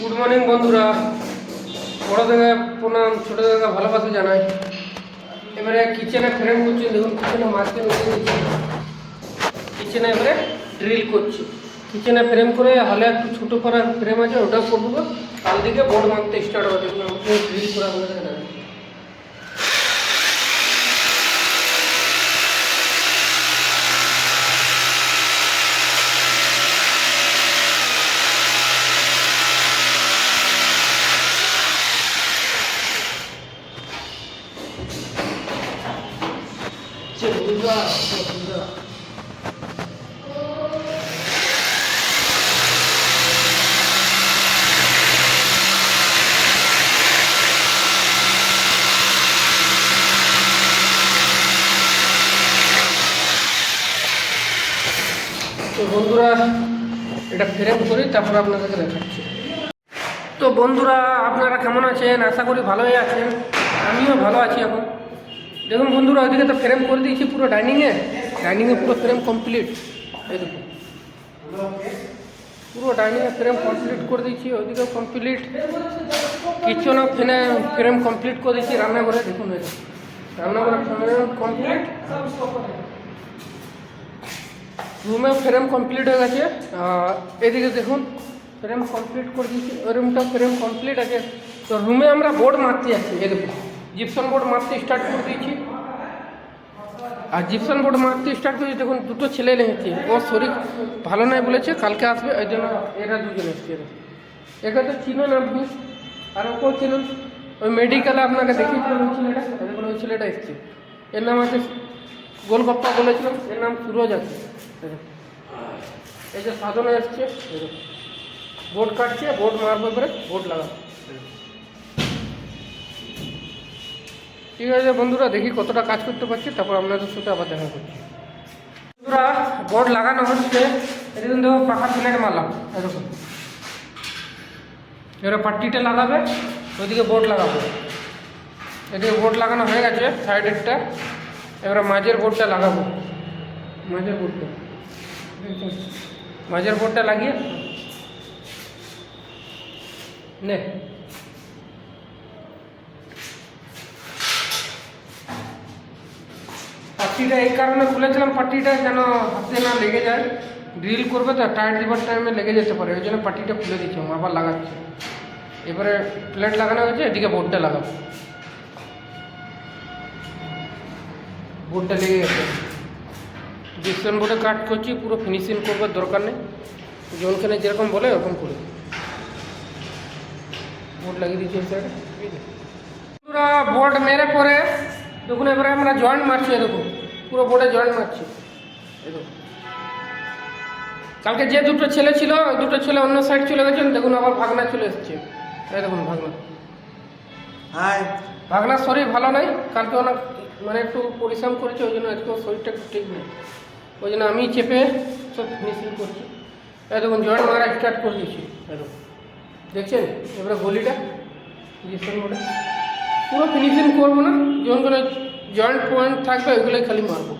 Good morning বন্ধুরা। বড় থেকে প্রণাম ছোটো থেকে ভালোবাসা জানাই। এবারে কিচেনে ফ্রেম করছি, দেখুন কিচেনে মাছকে নিয়ে দিচ্ছি কিচেনে এবারে ড্রিল করছি। কিচেনে ফ্রেম করে হলে একটু ছোটো করা ফ্রেম আছে, ওটা করব। কাল দিকে বোর্ড মারতে স্টার্ট হবে, দেখুন ড্রিল করা আপনাদের বন্ধুরা, এটা ফ্রেম করি, তারপর আপনাদেরকে দেখাচ্ছি। তো বন্ধুরা, আপনারা কেমন আছেন? আশা করি ভালোই আছেন। আমিও ভালো আছি এখন। দেখুন বন্ধুরা, ওইদিকে তো ফ্রেম করে দিয়েছি পুরো ডাইনিংয়ে ডাইনিংয়ে পুরো ফ্রেম কমপ্লিট এই দেখুন। পুরো ডাইনিংয়ে ফ্রেম কমপ্লিট করে দিয়েছি ওইদিকে কমপ্লিট কিচেনও ফ্রেনে ফ্রেম কমপ্লিট করে দিয়েছি রান্নাঘরে। দেখুন। রান্নাঘরে ফ্রেম কমপ্লিট রুমে ফ্রেম কমপ্লিট হয়ে গেছে। এদিকে দেখুন, ফ্রেম কমপ্লিট করে দিয়েছি। রুমটা ফ্রেম কমপ্লিট আছে। তো রুমে আমরা বোর্ড মারতে যাচ্ছি, এই দেখুন জিপসন বোর্ড মারতে স্টার্ট করে দিয়েছি। আর জিপসন বোর্ড মারতে স্টার্ট করেছি দেখুন, দুটো ছেলে লেগেছে ওর শরীর ভালো নয় বলেছে, কালকে আসবে ওই জন্য এরা দুজন এসছে। এরা তো চিনেন আপনি? আর ওকেও চিনুন। ওই মেডিকেলে আপনাকে দেখিয়েছিলাম ওই ছেলেটা ওই ছেলেটা এসছে। এর নাম আছে গোলগপ্পা বলেছিলাম, এর নাম সুরজ আছে। এই যে সাধনা এসছে বোর্ড কাটছে, বোর্ড মারবে করে বোর্ড লাগাবে। ঠিক আছে বন্ধুরা, দেখি কতটা কাজ করতে পারছি, তারপর আপনাদের সাথে আবার দেখা করছি। বন্ধুরা, বোর্ড লাগানো হচ্ছে, এটা কিন্তু পাখা প্লেট মারলাম এরকম। এবারে পাট্টিটা লাগাবে, ওইদিকে বোর্ড লাগাবো। এদিকে বোর্ড লাগানো হয়ে গেছে, সাইডেরটা। এবারে মাঝের বোর্ডটা লাগাবো। মাঝের বোর্ডটা? মাঝের বোর্ডটা লাগিয়ে। নে। পাট্টিটা এই কারণে খুলেছিলাম পাট্টিটা যেন হাতে না লেগে যায়। ড্রিল করবে তো টায়ার দিবার টাইমে লেগে যেতে পারে, ওই জন্য পাট্টিটা খুলে দিচ্ছি আবার লাগাচ্ছি। এবারে প্লেট লাগানো হয়েছে, এদিকে বোর্ডটা লাগাবো। বোর্ডটা লেগে গেছে। ডিসপ্লেন বোর্ডে কাট করছি পুরো ফিনিশিং করবার দরকার নেই। জনখানে যেরকম বলে ওরকম করে। বোর্ড লাগিয়ে এই সাইডে পুরো বোর্ড মেরে পরে দেখুন এবারে আমরা জয়েন্ট মারছি এরকম পুরো বোর্ডে জয়েন্ট মারছি। এরকম কালকে যে দুটো ছেলে ছিল ওই দুটো ছেলে অন্য সাইড চলে গেছেন দেখুন আবার ভাগনা চলে এসছে। এই দেখুন ভাগনা। হাই। ভাগনার শরীর ভালো নাই কালকে অনেক মানে একটু পরিশ্রম করেছে ওই জন্য আজকে শরীরটা একটু ঠিক নেই। ওই জন্য আমি চেপে সব ফিনিশিং করছি। দেখুন জয়েন্ট মারা স্টার্ট করে এই দেখছেন? এবারে গলিটা পুরো ফিনিশিং করব না যখন কোনো জয়েন্ট পয়েন্ট থাকবে, ওইগুলোই খালি মারবো।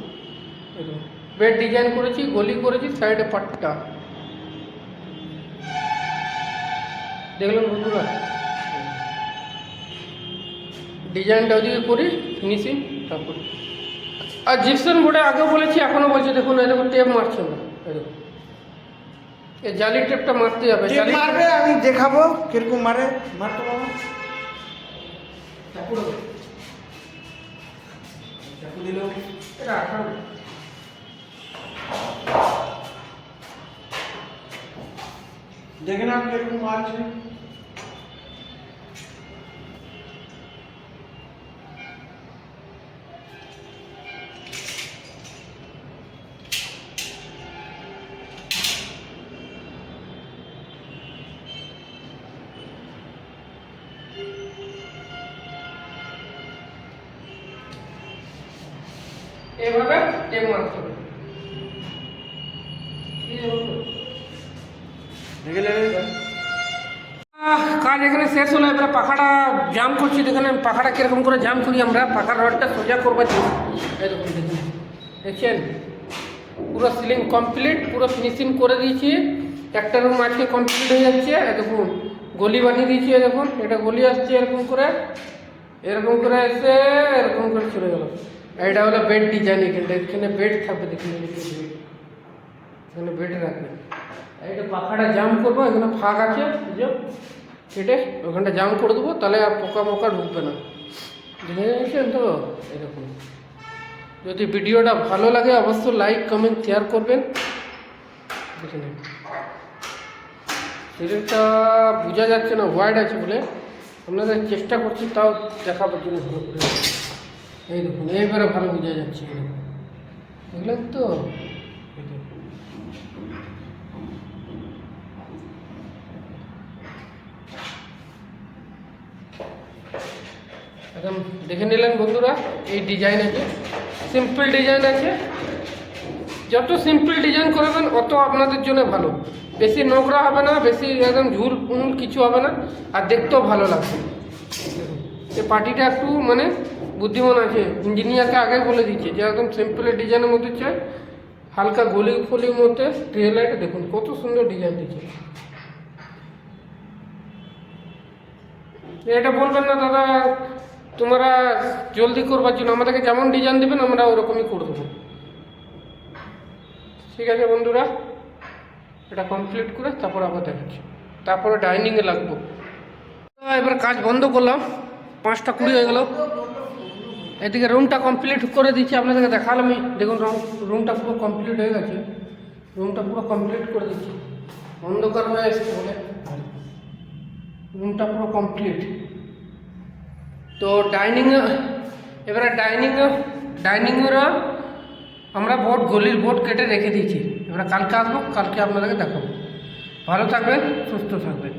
বেড ডিজাইন করেছি, গলি করেছি সাইডে পাট্টা। দেখলেন বন্ধুরা? ডিজাইনটা ওদিকে করি ফিনিশিং তারপর আর জিপসন বোর্ডে আগেও বলেছি এখনও বলছি দেখুন এই দেখুন টেপ মারছে না এই এই জালি টেপটা মারতে যাবে জালি মারবে আমি দেখাবো কীরকম মারে মারতে বাবা চাকু এটা। দেখে না কীরকম মারছে। নেবে আহ, কাজ এখানে শেষ হলো এবারে পাখাটা জাম করছি দেখেন পাখাটা কীরকম করে জাম করি আমরা। পাখার রডটা সোজা করবার জন্য এই দেখুন দেখুন। দেখছেন? পুরো সিলিং কমপ্লিট পুরো ফিনিশিং করে দিয়েছি। একটা রুম আজকে কমপ্লিট হয়ে যাচ্ছে দেখুন। গলি বানিয়ে দিয়েছি দেখুন। এটা গলি আসছে এরকম করে। এরকম করে এসে এরকম করে চলে গেল। এটা হলো বেড ডিজাইন এখানটা এখানে বেড থাকবে দেখুন, এখানে বেড রাখবে এটা পাখাটা জাম করব, এখানে ফাঁক আছে বুঝছ কেটে ওখানটা জাম করে দেবো, তাহলে আর পোকা মোকা ঢুকবে না। দেখে নিয়েছেন তো? এরকম যদি ভিডিওটা ভালো লাগে, অবশ্যই লাইক কমেন্ট শেয়ার করবেন। দেখে নিন। সিরিয়ালটা বোঝা যাচ্ছে না ওয়াইড আছে বলে। আপনাদের চেষ্টা করছি, তাও দেখাবার জন্য। এই দেখুন, এইবারে ভালো বোঝা যাচ্ছে। দেখলেন তো। একদম দেখে নিলেন বন্ধুরা, এই ডিজাইন আছে সিম্পল ডিজাইন আছে যত সিম্পল ডিজাইন করবেন, অত আপনাদের জন্য ভালো বেশি নোংরা হবে না, বেশি একদম ঝুল কিছু হবে না, আর দেখতেও ভালো লাগবে এই পার্টিটা একটু মানে বুদ্ধিমান আছে, ইঞ্জিনিয়ারকে আগে বলে দিচ্ছে, যে একদম সিম্পল ডিজাইনের মধ্যে চাই হালকা গলি ফলির মধ্যে ট্রে লাইট দেখুন, কত সুন্দর ডিজাইন দিচ্ছে। এটা বলবেন না দাদা, তোমরা জলদি করবার জন্য, আমাদেরকে যেমন ডিজাইন দেবেন, আমরা ওরকমই করে দেবো। ঠিক আছে বন্ধুরা, এটা কমপ্লিট করে তারপর আবার দেখাচ্ছি। তারপরে ডাইনিংয়ে লাগবো। এবার কাজ বন্ধ করলাম, পাঁচটা কুড়ি হয়ে গেল। এদিকে রুমটা কমপ্লিট করে দিচ্ছি, আপনাদেরকে দেখালাম দেখুন রুমটা পুরো কমপ্লিট হয়ে গেছে। রুমটা পুরো কমপ্লিট করে দিচ্ছি। অন্ধকার হয়ে এসছে বলে। রুমটা পুরো কমপ্লিট তো ডাইনিং এবারে ডাইনিং ডাইনিংয়ের আমরা বোর্ড গলির বোর্ড কেটে রেখে দিয়েছি। এবারে কালকে আসব, কালকে আপনাদেরকে দেখাবো। ভালো থাকবেন, সুস্থ থাকবেন।